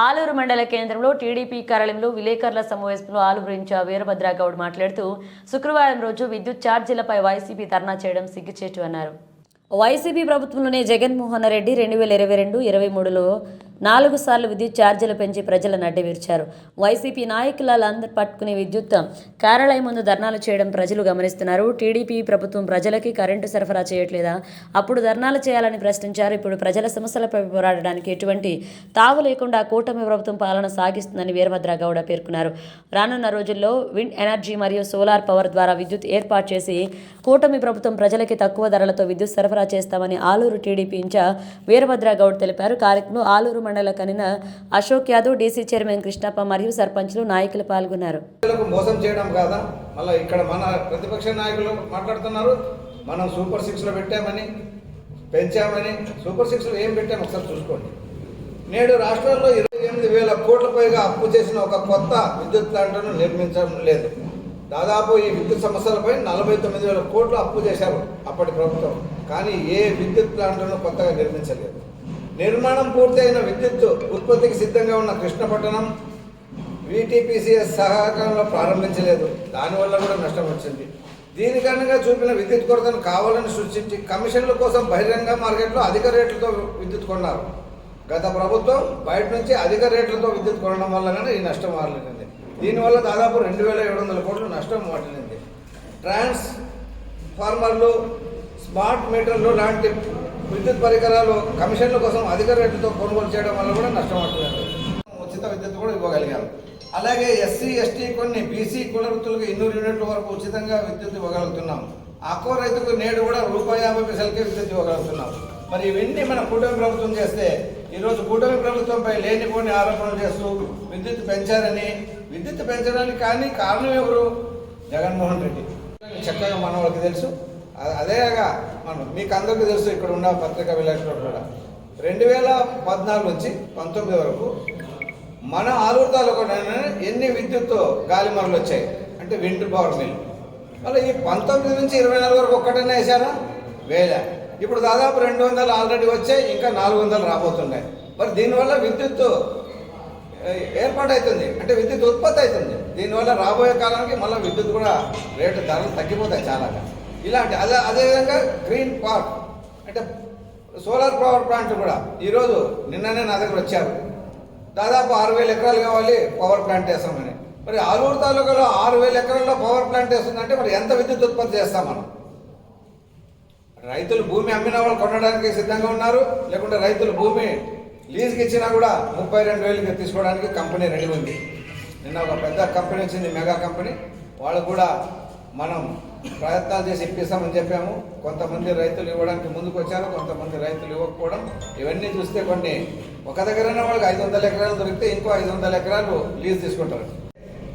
ఆలూరు మండల కేంద్రంలో టీడీపీ కార్యాలయంలో విలేకరుల సమావేశంలో ఆలూరు ఇన్ఛార్జ్ వీరభద్రగౌడ్ మాట్లాడుతూ శుక్రవారం రోజు విద్యుత్ ఛార్జీలపై వైసీపీ ధర్నా చేయడం సిగ్గుచేటు అన్నారు. వైసీపీ ప్రభుత్వంలోనే జగన్మోహన్ రెడ్డి రెండు వేల ఇరవై రెండు ఇరవై మూడులో నాలుగు సార్లు విద్యుత్ ఛార్జీలు పెంచి ప్రజలను అడ్డవిర్చారు. వైసీపీ నాయకులందరూ పట్టుకునే విద్యుత్ కార్యాలయం ముందు ధర్నాలు చేయడం ప్రజలు గమనిస్తున్నారు. టీడీపీ ప్రభుత్వం ప్రజలకి కరెంటు సరఫరా చేయట్లేదా? అప్పుడు ధర్నాలు చేయాలని ప్రశ్నించారు. ఇప్పుడు ప్రజల సమస్యలపై పోరాడడానికి ఎటువంటి తావు లేకుండా కూటమి ప్రభుత్వం పాలన సాగిస్తుందని వీరభద్రగౌడ పేర్కొన్నారు. రానున్న రోజుల్లో విండ్ ఎనర్జీ మరియు సోలార్ పవర్ ద్వారా విద్యుత్ ఏర్పాటు చేసి కూటమి ప్రభుత్వం ప్రజలకి తక్కువ ధరలతో విద్యుత్ సరఫరా చేస్తామని ఆలూరు టీడీపీ ఇన్ఛార్జ్ వీరభద్రగౌడ్ తెలిపారు. కార్యక్రమం ఆలూరు మండల కనిన అశోక్ యాదవ్ డీసీ చైర్మన్ కృష్ణప్ప మరియు సర్పంచ్లు నాయకులు పాల్గొన్నారు. మోసం చేయడం కాదా? మళ్ళీ ఇక్కడ మన ప్రతిపక్ష నాయకులు మాట్లాడుతున్నారు. మనం సూపర్ సిక్స్లో పెట్టామని పెంచామని సూపర్ సిక్స్లో ఏం పెట్టాము ఒకసారి చూసుకోండి. నేడు రాష్ట్రంలో ఇరవై ఎనిమిది వేల కోట్ల పైగా అప్పు చేసిన ఒక కొత్త విద్యుత్ ప్లాంట్ను నిర్మించడం లేదు. దాదాపు ఈ విద్యుత్ సమస్యలపై నలభై తొమ్మిది వేల కోట్లు అప్పు చేశారు అప్పటి ప్రభుత్వం. కానీ ఏ విద్యుత్ ప్లాంట్ను కొత్తగా నిర్మించలేదు. నిర్మాణం పూర్తయిన విద్యుత్ ఉత్పత్తికి సిద్ధంగా ఉన్న కృష్ణపట్టణం వీటీపీసీఎస్ సహకారంలో ప్రారంభించలేదు. దానివల్ల కూడా నష్టం వచ్చింది. దీని కారణంగా చూపిన విద్యుత్ కొరతను కావాలని సృష్టించి కమిషన్ల కోసం బహిరంగ మార్కెట్లో అధిక రేట్లతో విద్యుత్ కొన్నారు. గత ప్రభుత్వం బయట నుంచి అధిక రేట్లతో విద్యుత్ కొనడం వల్లనే ఈ నష్టం వాటిల్లింది దీనివల్ల దాదాపు రెండు వేల ఏడు వందల కోట్లు నష్టం వాటిల్లింది. ట్రాన్స్ ఫార్మర్లు స్మార్ట్ మీటర్లు లాంటి విద్యుత్ పరికరాలు కమిషన్ల కోసం అధిక రేట్లతో కొనుగోలు చేయడం వల్ల కూడా నష్టం వాటిల్లింది ఉచిత విద్యుత్ కూడా ఇవ్వగలిగారు. అలాగే ఎస్సీ ఎస్టీ కొన్ని బీసీ కుల వృత్తులకు ఇన్నూరు యూనిట్ల వరకు ఉచితంగా విద్యుత్ ఇవ్వగలుగుతున్నాం. ఆకో రైతుకు నేడు కూడా రూపాయి యాభై పైసలకే విద్యుత్ ఇవ్వగలుగుతున్నాం. మరి ఇవన్నీ మన కూటమి ప్రభుత్వం చేస్తే ఈరోజు కూటమి ప్రభుత్వంపై లేనిపోని ఆరోపణలు చేస్తూ విద్యుత్ పెంచారని విద్యుత్ పెంచడానికి కానీ కారణం ఎవరు? జగన్మోహన్ రెడ్డి. చక్కగా మన వాళ్ళకి తెలుసు. అదేగా మనం మీకు అందరికీ తెలుసు ఇక్కడ ఉన్న పత్రికా విలేకరులు కూడా. రెండు వేల పద్నాలుగు నుంచి పంతొమ్మిది వరకు మన ఆలూరు తాలూకాలోనే ఎన్ని విద్యుత్ గాలిమరలు వచ్చాయి? అంటే విండ్ పవర్ మిల్. మళ్ళీ ఈ పంతొమ్మిది నుంచి ఇరవై నాలుగు వరకు ఒక్కటనే వేసారా వేల ఇప్పుడు దాదాపు రెండు వందలు ఆల్రెడీ వచ్చాయి ఇంకా నాలుగు వందలు రాబోతున్నాయి. మరి దీనివల్ల విద్యుత్ ఏర్పాటు అవుతుంది అంటే విద్యుత్ ఉత్పత్తి అవుతుంది. దీనివల్ల రాబోయే కాలానికి మళ్ళీ విద్యుత్ కూడా రేటు ధరలు తగ్గిపోతాయి చాలా ఇలాంటి అదే అదేవిధంగా గ్రీన్ పార్క్ అంటే సోలార్ పవర్ ప్లాంట్ కూడా. ఈరోజు నిన్ననే నా దగ్గర వచ్చారు. దాదాపు ఆరు వేల ఎకరాలు కావాలి పవర్ ప్లాంట్ వేస్తామని. మరి ఆలూరు తాలూకాలో ఆరు వేల ఎకరాల్లో పవర్ ప్లాంట్ వేస్తుందంటే మరి ఎంత విద్యుత్ ఉత్పత్తి చేస్తాం మనం? రైతులు భూమి అమ్మిన వాళ్ళు కొనడానికి సిద్ధంగా ఉన్నారు. లేకుంటే రైతులు భూమి లీజుకి ఇచ్చినా కూడా ముప్పై రెండు వేలకి తీసుకోవడానికి కంపెనీ రెడీ ఉంది. నిన్న ఒక పెద్ద కంపెనీ వచ్చింది మెగా కంపెనీ. వాళ్ళు కూడా మనం ప్రయత్నాలు చేసి ఇప్పిస్తామని చెప్పాము. కొంతమంది రైతులు ఇవ్వడానికి ముందుకు వచ్చారు కొంతమంది రైతులు ఇవ్వకపోవడం. ఇవన్నీ చూస్తే కొన్ని ఒక దగ్గరైనా వాళ్ళకి ఐదు వందల ఎకరాలు దొరికితే ఇంకో ఐదు వందల ఎకరాలు లీజ్ తీసుకుంటారు.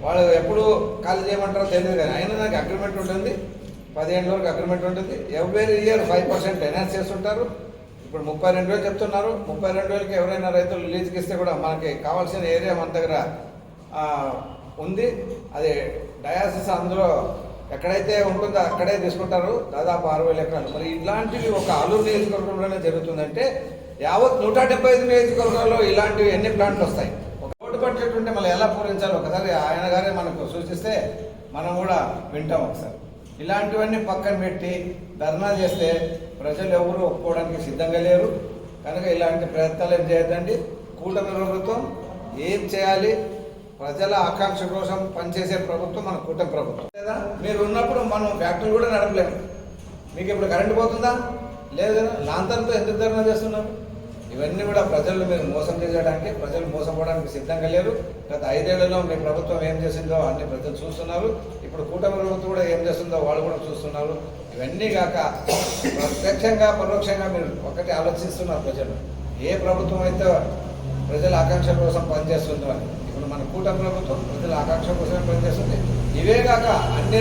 వాళ్ళు ఎప్పుడు ఖాళీ చేయమంటారో తెలియదు కానీ అయినా నాకు అగ్రిమెంట్ ఉంటుంది. పదిహేను వరకు అగ్రిమెంట్ ఉంటుంది. Every year five percent enhance చేస్తుంటారు. ఇప్పుడు ముప్పై రెండు వేలు చెప్తున్నారు. ముప్పై రెండు వేలకి ఎవరైనా రైతులు లీజుకి ఇస్తే కూడా మనకి కావాల్సిన ఏరియా మన దగ్గర ఉంది. అది డయాసిస్ అందులో ఎక్కడైతే ఉంటుందో అక్కడే తీసుకుంటారు దాదాపు ఆరు వేల ఎకరాలు. మరి ఇలాంటివి ఒక ఆలూరు నియోజకవర్గంలోనే జరుగుతుందంటే యావత్ నూట డెబ్బై ఐదు నియోజకవర్గాల్లో ఇలాంటివి ఎన్ని ప్లాంట్లు వస్తాయి? ఒక రోడ్డు బడ్జెట్ ఉంటే మళ్ళీ ఎలా పూరించాలి ఒకసారి ఆయన గారే మనకు సూచిస్తే మనం కూడా వింటాం ఒకసారి. ఇలాంటివన్నీ పక్కన పెట్టి ధర్నా చేస్తే ప్రజలు ఎవరు ఒప్పుకోవడానికి సిద్ధంగా లేరు. కనుక ఇలాంటి ప్రయత్నాలు ఏం చేయొద్దండి? కూటమి ప్రభుత్వం ఏం చేయాలి? ప్రజల ఆకాంక్ష కోసం పనిచేసే ప్రభుత్వం మన కూటమి ప్రభుత్వం. లేదా మీరు ఉన్నప్పుడు మనం ఫ్యాక్టరీ కూడా నడపలేము. మీకు ఇప్పుడు కరెంటు పోతుందా? లేదు కదా? లాంతరంతో ఎందుకు ధర్నా చేస్తున్నారు? ఇవన్నీ కూడా ప్రజలు మీరు మోసం చేయడానికి ప్రజలు మోసపోవడానికి సిద్ధంగా లేరు. గత ఐదేళ్ళలో మీ ప్రభుత్వం ఏం చేసిందో అన్ని ప్రజలు చూస్తున్నారు. ఇప్పుడు కూటమి ప్రభుత్వం కూడా ఏం చేస్తుందో వాళ్ళు కూడా చూస్తున్నారు. ఇవన్నీ కాక ప్రత్యక్షంగా పరోక్షంగా మీరు ఒకటి ఆలోచిస్తున్నారు ప్రజలు. ఏ ప్రభుత్వం అయితే ప్రజల ఆకాంక్ష కోసం పనిచేస్తుందో ఇప్పుడు మన కూటమి ప్రభుత్వం ప్రజల ఆకాంక్ష కోసమే పనిచేస్తుంది. ఇవే కాక అన్ని